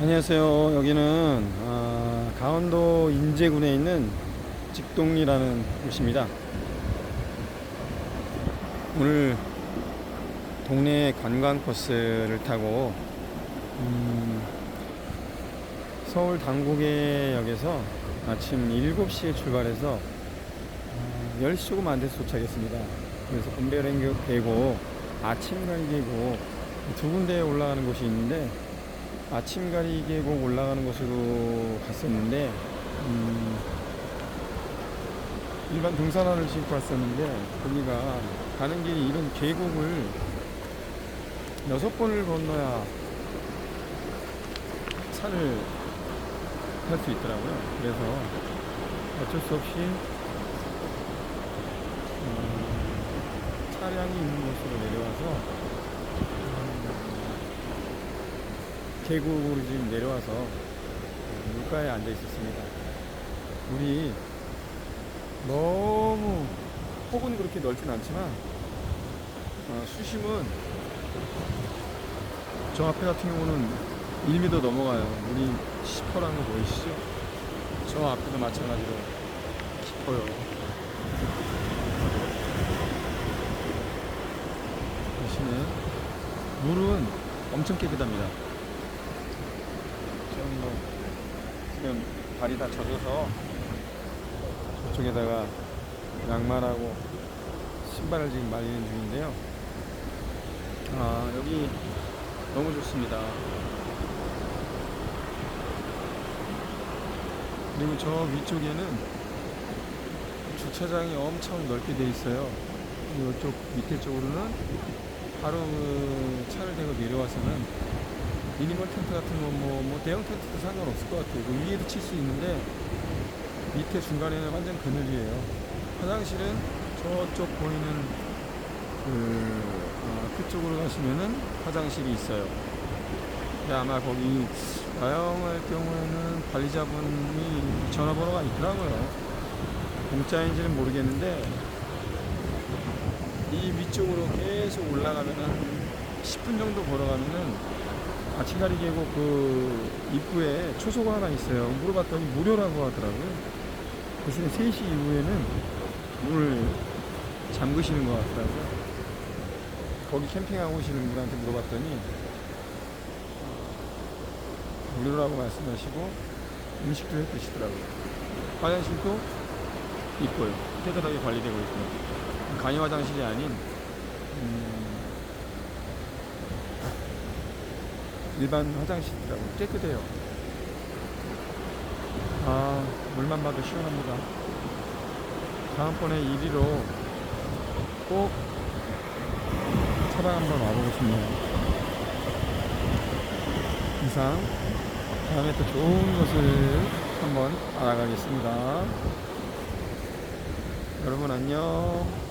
안녕하세요. 여기는 아, 강원도 인제군에 있는 직동리라는 곳입니다. 오늘 동네 관광 버스를 타고 음, 서울 당국의역에서 아침 7시에 출발해서 어, 10시 조금 안 돼서 도착했습니다. 그래서 은배령 계곡, 아침갈 계곡 두 군데에 올라가는 곳이 있는데 아침 가리 계곡 올라가는 곳으로 갔었는데 음, 일반 등산화를 신고 왔었는데 거기가 가는 길이 이런 계곡을 여섯 번을 건너야 산을 탈 수 있더라고요. 그래서 어쩔 수 없이 음, 차량이 있는 곳으로 내려와서 계곡으로 지금 내려와서 물가에 앉아 있었습니다. 물이 너무 폭은 그렇게 넓진 않지만 어, 수심은 저 앞에 같은 경우는 1m 넘어가요. 물이 시퍼란 거 보이시죠? 저 앞에도 마찬가지로 깊어요. 대신에 물은 엄청 깨끗합니다. 지금 뭐 지금 발이 다 젖어서 저쪽에다가 양말하고 신발을 지금 말리는 중인데요. 아 여기 너무 좋습니다. 그리고 저 위쪽에는 주차장이 엄청 넓게 돼 있어요. 이쪽 밑에 쪽으로는 바로 그 차를 대고 내려와서는 미니멀 텐트 같은 거뭐뭐 대형 텐트도 상관없을 것 같아요. 그 위에도 칠 수 있는데 밑에 중간에는 완전 그늘이에요. 화장실은 저쪽 보이는 그 어, 그쪽으로 가시면은 화장실이 있어요. 아마 거기 나영할 경우에는 관리자분이 전화번호가 있더라고요. 공짜인지는 모르겠는데 이 위쪽으로 계속 올라가면은 10분 정도 걸어가면은 아침가리 계곡 그 입구에 초소가 하나 있어요. 물어봤더니 무료라고 하더라고요. 대신에 3시 이후에는 문을 잠그시는 것 같더라고요. 거기 캠핑하고 오시는 분한테 물어봤더니 무료라고 말씀하시고 음식도 해 드시더라고요. 화장실도 있고요. 깨끗하게 관리되고 있고요. 간이 화장실이 아닌 음, 일반 화장실이라고 깨끗해요. 아 물만 봐도 시원합니다. 다음번에 이리로 꼭 차박 한번 와보고 싶네요. 이상 다음에 또 좋은 곳을 한번 알아가겠습니다. 여러분 안녕.